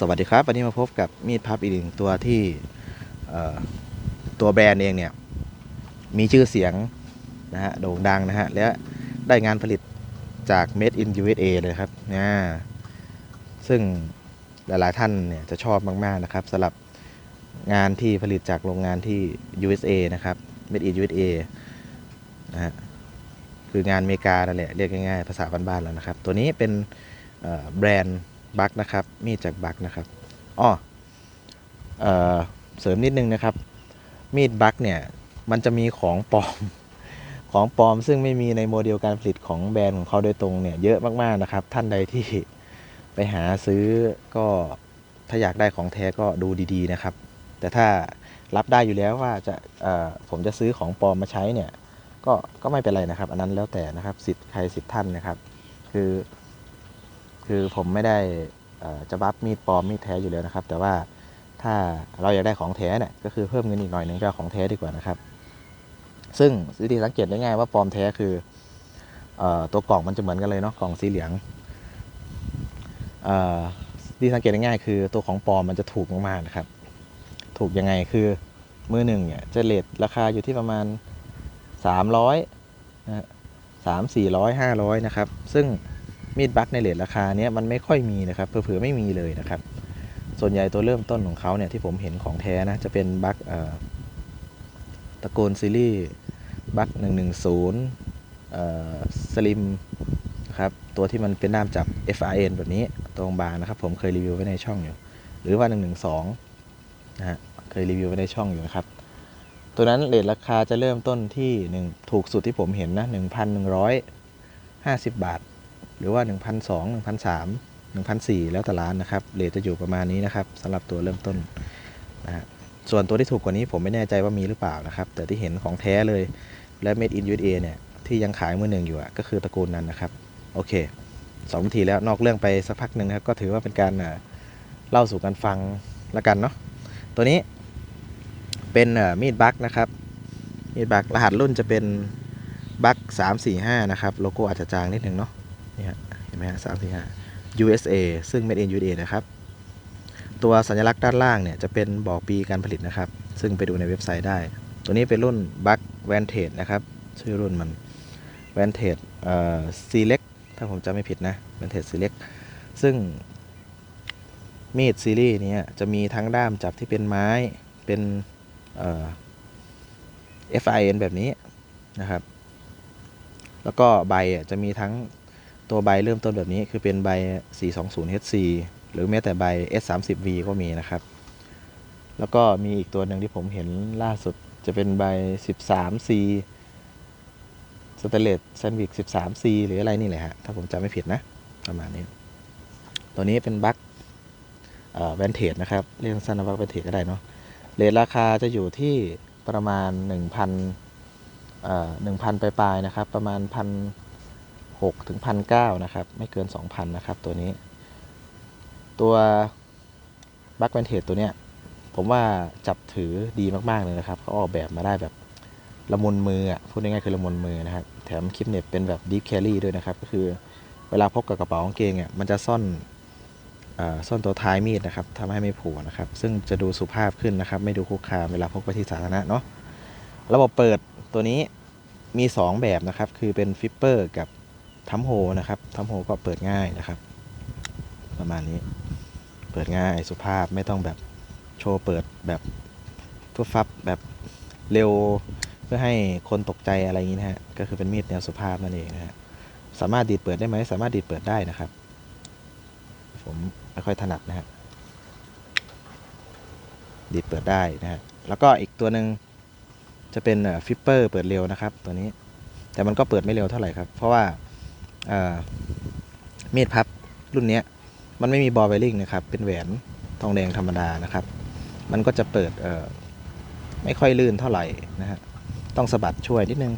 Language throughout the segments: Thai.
สวัสดีครับ วันนี้มาพบกับมีดพับอีกหนึ่งตัวที่ตัวแบรนด์เองเนี่ย มีชื่อเสียงนะฮะโด่งดังนะฮะ และได้งานผลิตจาก Made in USA เลยครับนะซึ่งหลายๆท่านเนี่ยจะชอบมากๆนะครับสำหรับงานที่ผลิตจากโรงงานที่ USA นะครับ Made in USA นะฮะคืองานอเมริกานั่นแหละเรียกง่ายๆ ภาษาบ้านๆแล้วนะครับ ตัวนี้เป็นแบรนด์ บักนะครับ มีดจากบักนะครับอ้อเออเสริมนิดนึงนะครับ มีดบักเนี่ยมันจะมีของปลอมของปลอม ซึ่งไม่มีในโมเดลการผลิตของแบรนด์ของเขาโดยตรงเนี่ยเยอะมากๆนะครับ ท่านใดที่ไปหาซื้อก็ถ้าอยากได้ของแท้ก็ดูดีๆนะครับ แต่ถ้ารับได้อยู่แล้วว่าจะผมจะซื้อของปลอมมาใช้เนี่ยก็ก็ไม่เป็นไรนะครับ อันนั้นแล้วแต่นะครับสิทธิ์ใครสิทธิ์ท่านนะครับ คือ คือผมไม่ได้จะบัฟมีดปลอมมีดแท้อยู่แล้วนะครับ แต่ว่าถ้าเราอยากได้ของแท้เนี่ยก็คือเพิ่มเงินอีกหน่อยหนึงก็ของแท้ดีกว่านะครับ ซึ่งวิธีสังเกตได้ง่ายว่าปลอมแท้คืออตัวกล่องมันจะเหมือนกันเลยเนาะกล่องสีเหลืองดีสังเกตได้ง่ายคือตัวของปลอมมันจะถูกมากๆนะครับ ถูกยังไงคือมือหนึ่งเนี่ยจะเลทราคาอยู่ที่ประมาณ 300นะสามสี่ร้อยห้าร้อยนะครับ ซึ่ง มีดบักในเลทราคาเนี้ยมันไม่ค่อยมีนะครับเผื่อไม่มีเลยนะครับ ส่วนใหญ่ตัวเริ่มต้นของเขาเนี่ยที่ผมเห็นของแท้นะจะเป็นบักเอ่อตระกูลซีรีส์บักหนึ่งหนึ่งศูนย์สลิมนะครับตัวที่มันเป็นด้ามจับ FRN แบบนี้ตรงบางนะครับ ผมเคยรีวิวไว้ในช่องอยู่ หรือว่า 112นะฮะเคยรีวิวไว้ในช่องอยู่นะครับตัวนั้นเลทราคาจะเริ่มต้นที่หนึ่งถูกสุดที่ผมเห็นนะ 1,150 บาท หรือว่า 1 2 0 0 1 3 0 0 1,400แล้วแต่ร้านนะครับเรทจะอยู่ประมาณนี้นะครับสำหรับตัวเริ่มต้นนะฮะส่วนตัวที่ถูกกว่านี้ผมไม่แน่ใจว่ามีหรือเปล่านะครับ แต่ที่เห็นของแท้เลยและ Made in USA เนี่ยที่ยังขายมือหนึ่งอยู่ก็คือตระกูลนั้นนะครับ โอเคสองทีแล้วนอกเรื่องไปสักพักหนึ่งนะครับก็ถือว่าเป็นการเล่าสู่กันฟังละกันเนาะตัวนี้เป็นมีดบักนะครับ มีดบักรหัสรุ่นจะเป็นบัก345 นะครับ โลโก้อาจจะจางนิดหนึ่งเนาะ นี่ฮะเห็นไหมฮะสามสี่ห้า USA ซึ่ง made in USA นะครับ ตัวสัญลักษณ์ด้านล่างเนี่ยจะเป็นบอกปีการผลิตนะครับ ซึ่งไปดูในเว็บไซต์ได้ ตัวนี้เป็นรุ่น Buck Vantage นะครับ ชื่อรุ่นมัน Vantage เอ่อ Select ถ้าผมจำไม่ผิดนะ Vantage Select ซึ่งมีดซีรีส์เนี้จะมีทั้งด้ามจับที่เป็นไม้เป็นเอ่อ FIN แบบนี้นะครับ แล้วก็ใบจะมีทั้ง ตัวใบเริ่มต้นแบบนี้คือเป็นใบ 420 HC หรือแม้แต่ใบ S30V ก็มีนะครับ แล้วก็มีอีกตัวหนึ่งที่ผมเห็นล่าสุดจะเป็นใบ 13C สเตเลตแซนวิก 13C หรืออะไรนี่แหละฮะ ถ้าผมจำไม่ผิดนะ ประมาณนี้ ตัวนี้เป็นบัคแวนเทจนะครับ เรียกสั้นว่าแวนเทจก็ได้เนาะเรทราคาจะอยู่ที่ประมาณ 1,000เอ่อ1,000 ปลายๆนะครับ ประมาณพัน 6ถึงพันเนะครับ ไม่เกิน 2,000 นะครับ ตัวนี้ ตัวบัคแวนเทจตัวเนี้ย ผมว่าจับถือดีมาก ๆ เลยนะครับเขาออกแบบมาได้แบบละมุนมืออะพูดง่ายๆคือละมุนมือนะครับ แถมคลิปเน็ตเป็นแบบดีฟแครี่ด้วยนะครับ ก็คือเวลาพกกับกระเป๋ากางเกงอะมันจะซ่อนอซ่อนตัวท้ายมีดนะครับทำให้ไม่ผล่นะครับ ซึ่งจะดูสุภาพขึ้นนะครับ ไม่ดูคุกคามเวลาพกไปที่สาธารณะเนาะระบบเปิดตัวนี้มี 2 แบบนะครับ คือเป็นฟิปเปอร์กับ ทัมโฮนะครับทัมโฮก็เปิดง่ายนะครับ ประมาณนี้ เปิดง่ายสุภาพไม่ต้องแบบโชว์เปิดแบบทั่วฟับแบบเร็วเพื่อให้คนตกใจอะไรอย่างนี้นะฮะก็คือเป็นมีดแนวสุภาพนั่นเองนะฮะสามารถดีดเปิดได้ไหมสามารถดีดเปิดได้นะครับ ผมไม่ค่อยถนัดนะฮะดีดเปิดได้นะฮะแล้วก็อีกตัวหนึ่งจะเป็นฟิปเปอร์เปิดเร็วนะครับ ตัวนี้แต่มันก็เปิดไม่เร็วเท่าไหร่ครับ เพราะว่า มีดพับรุ่นนี้มันไม่มีบอลเบลิงนะครับ เป็นแหวนทองแดงธรรมดานะครับ มันก็จะเปิดไม่ค่อยลื่นเท่าไหร่นะฮะ ต้องสะบัดช่วยนิดนึง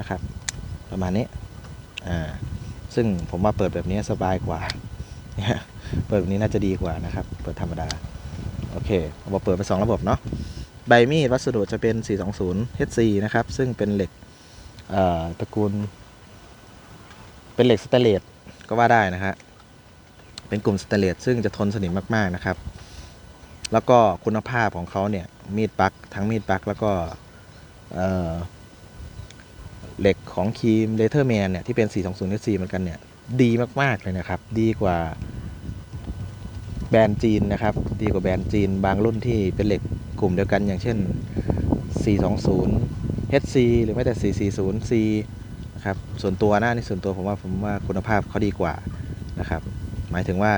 นะครับ ประมาณนี้ ซึ่งผมว่าเปิดแบบนี้สบายกว่า เปิดแบบนี้น่าจะดีกว่านะครับ เปิดธรรมดา โอเคระบบเปิดไปสองระบบเนาะ ใบมีดวัสดุจะเป็น 420 HC นะครับ ซึ่งเป็นเหล็กตระกูล เป็นเหล็กสแตนเลสก็ว่าได้นะฮะเป็นกลุ่มสเตนเลสซึ่งจะทนสนิมมากๆนะครับ แล้วก็คุณภาพของเขาเนี่ยมีดปักทั้งมีดปักแล้วก็เอ่อเหล็กของครีมเลเทอร์แมนเนี่ยที่เป็น 420 4เหมือนกันเนี่ยดีมาก ๆ เลยนะครับ ดีกว่าแบรนด์จีนนะครับ ดีกว่าแบรนด์จีน บางรุ่นที่เป็นเหล็กกลุ่มเดียวกันอย่างเช่น 420 HC หรือแม้แต่ 440C นะครับ ส่วนตัวนะนี่ส่วนตัวผมว่าผมว่าคุณภาพเขาดีกว่านะครับ หมายถึงว่า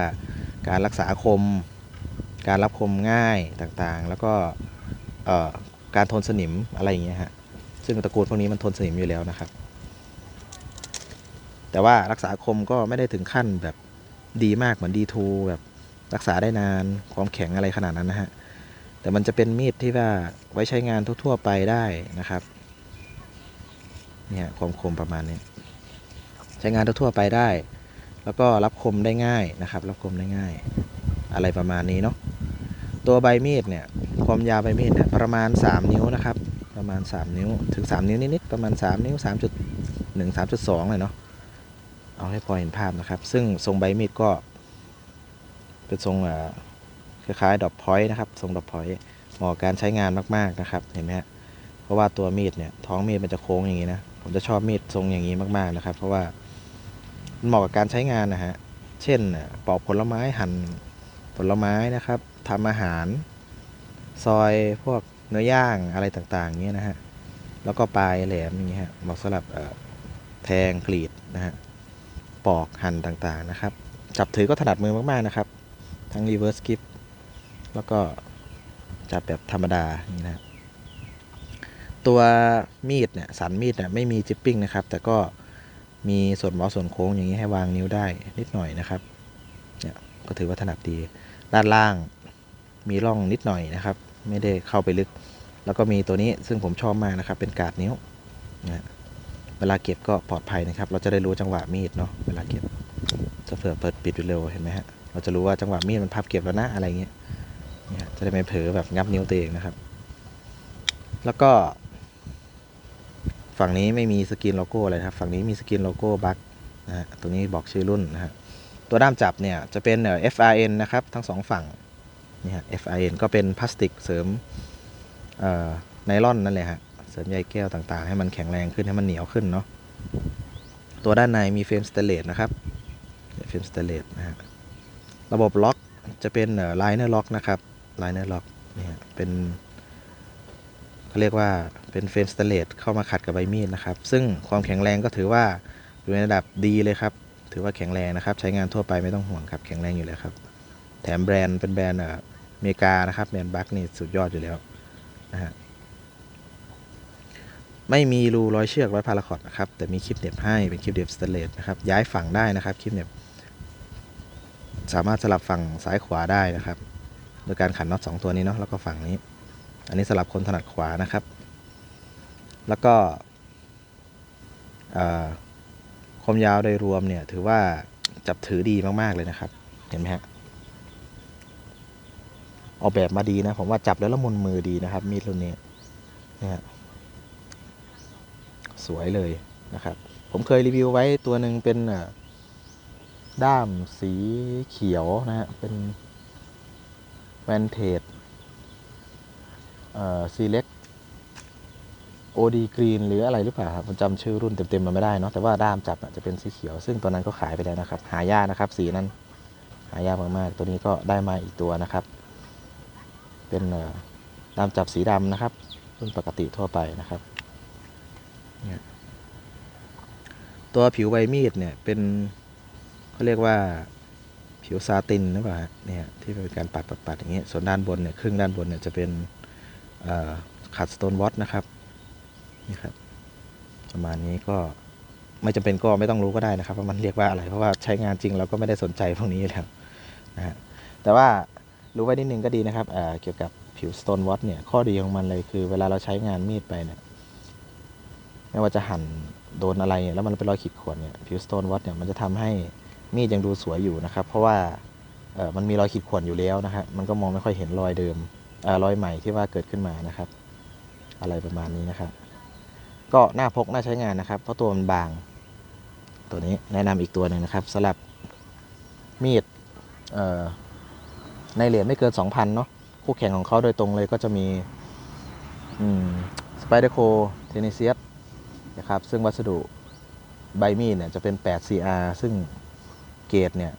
การรักษาคม การรับคมง่ายต่างๆ แล้วก็การทนสนิมอะไรอย่างเงี้ยฮะซึ่งตระกูลพวกนี้มันทนสนิมอยู่แล้วนะครับ แต่ว่ารักษาคมก็ไม่ได้ถึงขั้นแบบดีมากเหมือน D2 แบบรักษาได้นานความแข็งอะไรขนาดนั้นนะฮะแต่มันจะเป็นมีดที่ว่าไว้ใช้งานทั่วๆไปได้นะครับ เนี่ยความคมประมาณนี้ ใช้งานทั่วไปได้ แล้วก็รับคมได้ง่ายนะครับ รับคมได้ง่าย อะไรประมาณนี้เนาะตัวใบมีดเนี่ยความยาวใบมีดเนี่ยประมาณ 3 นิ้วนะครับ ประมาณ 3 นิ้วถึง 3 นิ้วนิดๆประมาณ 3 นิ้ว 3.1 3.2 เลยเนาะเอาให้พอเห็นภาพนะครับ ซึ่งทรงใบมีดก็เป็นทรงคล้ายๆดอกพอยต์นะครับทรงดอกพอยต์เหมาะกับการใช้งานมากๆนะครับเห็นไหมฮะเพราะว่าตัวมีดเนี่ยท้องมีดมันจะโค้งอย่างนี้นะ ผมจะชอบมีดทรงอย่างนี้มากๆนะครับ เพราะว่ามันเหมาะกับการใช้งานนะฮะ เช่นปอกผลไม้หั่นผลไม้นะครับทำอาหาร ซอยพวกเนื้อย่างอะไรต่างๆเงี้ยนะฮะ แล้วก็ปลายแหลมอย่างเงี้ยฮะเหมาะสำหรับแทงกรีดนะฮะ ปอกหั่นต่างๆนะครับ จับถือก็ถนัดมือมากๆนะครับ ทั้ง reverse grip แล้วก็จับแบบธรรมดาอย่างนี้นะ ตัวมีดเนี่ยสันมีดเนี่ยไม่มีจิปปิ้งนะครับ แต่ก็มีส่วนหมอส่วนโค้งอย่างนี้ให้วางนิ้วได้นิดหน่อยนะครับเนี่ยก็ถือว่าถนัดดีด้านล่างมีร่องนิดหน่อยนะครับ ไม่ได้เข้าไปลึก แล้วก็มีตัวนี้ซึ่งผมชอบมากนะครับ เป็นกาดนิ้วนะเวลาเก็บก็ปลอดภัยนะครับ เราจะได้รู้จังหวะมีดเนาะเวลาเก็บจะเผื่อเปิดปิดเร็วเห็นไหมฮะเราจะรู้ว่าจังหวะมีดมันพับเก็บแล้วนะอะไรเงี้ยเนี่ยจะได้ไม่เผลอแบบงับนิ้วตัวเองนะครับ แล้วก็ ฝั่งนี้ไม่มีสกรีนโลโก้อะไรนะครับ ฝั่งนี้มีสกรีนโลโก้บัคนะฮะตรงนี้บอกชื่อรุ่นนะฮะตัวด้ามจับเนี่ยจะเป็นเอ่อ FRN นะครับทั้งสองฝั่งนี่ฮะ FRN ก็เป็นพลาสติกเสริมเอ่อไนล่อนนั่นแหละฮะเสริมใยแก้วต่างๆ ให้มันแข็งแรงขึ้นให้มันเหนียวขึ้นเนาะตัวด้านในมีเฟรมสเตเลสนะครับเฟรมสเตเลสนะฮะระบบล็อกจะเป็นไลเนอร์ล็อกนะครับไลเนอร์ล็อกนี่ฮะเป็น เขาเรียกว่าเป็นเฟรมสเตเลสเข้ามาขัดกับใบมีดนะครับ ซึ่งความแข็งแรงก็ถือว่าอยู่ในระดับดีเลยครับ ถือว่าแข็งแรงนะครับ ใช้งานทั่วไปไม่ต้องห่วงครับแข็งแรงอยู่แล้วครับ แถมแบรนด์เป็นแบรนด์อเมริกานะครับแบรนด์บัคนี่สุดยอดอยู่แล้วนะฮะไม่มีรูรอยเชือกไว้พาราคอตนะครับ แต่มีคลิปเหน็บให้เป็นคลิปเหน็บสเตเลสนะครับย้ายฝั่งได้นะครับคลิปเหน็บสามารถสลับฝั่งซ้ายขวาได้นะครับ โดยการขันน็อตสองตัวนี้เนาะแล้วก็ฝั่งนี้ อันนี้สลับคนถนัดขวานะครับ แล้วก็ความยาวโดยรวมเนี่ยถือว่าจับถือดีมากๆเลยนะครับ เห็นไหมฮะออกแบบมาดีนะผมว่าจับแล้วละมุนมือดีนะครับ มีดรุ่นนี้เนี่ยฮะสวยเลยนะครับ ผมเคยรีวิวไว้ตัวหนึ่งเป็นด้ามสีเขียวนะฮะเป็นแวนเทจ เอ่อ select OD green หรืออะไรหรือเปล่าครับผมจำชื่อรุ่นเต็มๆมาไม่ได้เนาะแต่ว่าด้ามจับจะเป็นสีเขียว ซึ่งตัวนั้นก็ขายไปแล้วนะครับ หายากนะครับ สีนั้นหายากมากๆ ตัวนี้ก็ได้มาอีกตัวนะครับ เป็นด้ามจับสีดำนะครับ รุ่นปกติทั่วไปนะครับเนี่ยตัวผิวใบมีดเนี่ยเป็นเขาเรียกว่าผิวซาตินหรือเปล่าเนี่ยที่เป็นการปัดปัดปัดอย่างเงี้ยส่วนด้านบนเนี่ยครึ่งด้านบนเนี่ยจะเป็น ขัดสโตนวอตนะครับนี่ครับ ประมาณนี้ก็ไม่จำเป็นก็ไม่ต้องรู้ก็ได้นะครับว่ามันเรียกว่าอะไร เพราะว่าใช้งานจริงเราก็ไม่ได้สนใจพวกนี้แล้วนะฮะแต่ว่ารู้ไว้นิดนึงก็ดีนะครับเเกี่ยวกับผิวสโตนวอตเนี่ยข้อดีของมันเลยคือ เวลาเราใช้งานมีดไปเนี่ยไม่ว่าจะหั่นโดนอะไรเนี่ยแล้วมันเป็นรอยขีดข่วนเนี่ยผิวสโตนวอตเนี่ยมันจะทำให้มีดยังดูสวยอยู่นะครับ เพราะว่ามันมีรอยขีดข่วนอยู่แล้วนะฮะมันก็มองไม่ค่อยเห็นรอยเดิม รอยใหม่ที่ว่าเกิดขึ้นมานะครับ อะไรประมาณนี้นะครับ ก็หน่าพกหน่าใช้งานนะครับ เพราะตัวมันบาง ตัวนี้แนะนำอีกตัวหนึ่งนะครับสำหรับมีดในเหรียญไม่เกิน 2,000 เนาะคู่แข่งของเขาโดยตรงเลยก็จะมีสไปเดอร์โคเทเนเซียสนะครับ ซึ่งวัสดุใบมีดเนี่ยจะเป็น 8CR ซึ่งเกรดเนี่ย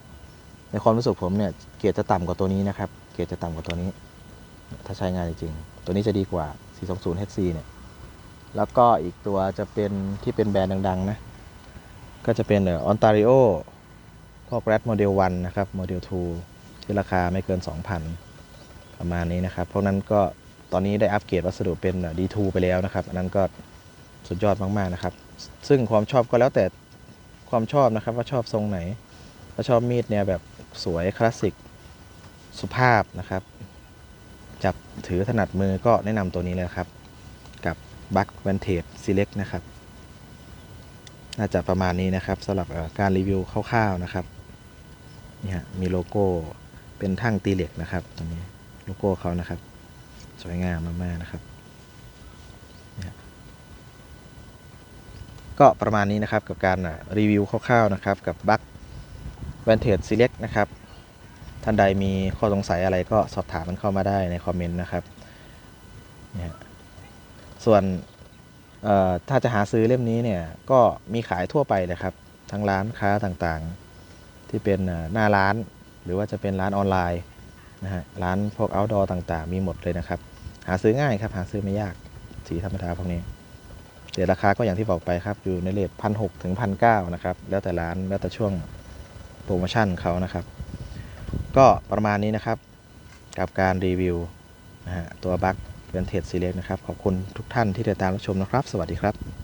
ในความรู้สึกผมเนี่ย เกรดจะต่ำกว่าตัวนี้นะครับ เกรดจะต่ำกว่าตัวนี้ ถ้าใช้งานจริงๆ ตัวนี้จะดีกว่า 420 HC เนี่ย แล้วก็อีกตัวจะเป็นที่เป็นแบรนด์ดัง ๆ นะ ก็จะเป็นเอ่อ Ontario พวก Red Model 1นะครับ Model 2ที่ราคาไม่เกิน 2,000 ประมาณนี้นะครับ เพราะนั้นก็ตอนนี้ได้อัปเกรดวัสดุเป็น D2 ไปแล้วนะครับ อันนั้นก็สุดยอดมาก ๆ นะครับ ซึ่งความชอบก็แล้วแต่ความชอบนะครับ ว่าชอบทรงไหน ถ้าชอบมีดเนี่ยแบบสวยคลาสสิกสุภาพนะครับ จับถือถนัดมือก็แนะนำตัวนี้เลยครับ กับ Buck Vantage Select นะครับ น่าจะประมาณนี้นะครับสำหรับการรีวิวคร่าวๆนะครับนี่ฮะมีโลโก้เป็นทั้งตีเหล็กนะครับตรงนี้โลโก้เขานะครับ สวยงามมากๆนะครับก็ประมาณนี้นะครับกับการรีวิวคร่าวๆนะครับกับ Buck Vantage Select นะครับ ท่านใดมีข้อสงสัยอะไรก็สอบถามมันเข้ามาได้ในคอมเมนต์นะครับเนี่ยส่วนถ้าจะหาซื้อเล่มนี้เนี่ยก็มีขายทั่วไปเลยครับทั้งร้านค้าต่างๆ ที่เป็นหน้าร้าน หรือว่าจะเป็นร้านออนไลน์นะฮะร้านพวก outdoor ต่างๆ มีหมดเลยนะครับ หาซื้อง่ายครับหาซื้อไม่ยากสีธรรมดาพวกนี้เดี๋ยวราคาก็อย่างที่บอกไปครับ อยู่ในเลทพันหถึงพันเนะครับ แล้วแต่ร้านแล้วแต่ช่วงโปรโมชั่นเขานะครับ ก็ประมาณนี้นะครับ กับการรีวิวนะฮะตัวบัคเป็นเทดซีเล็กนะครับ ขอบคุณทุกท่านที่ติดตามรับชมนะครับ สวัสดีครับ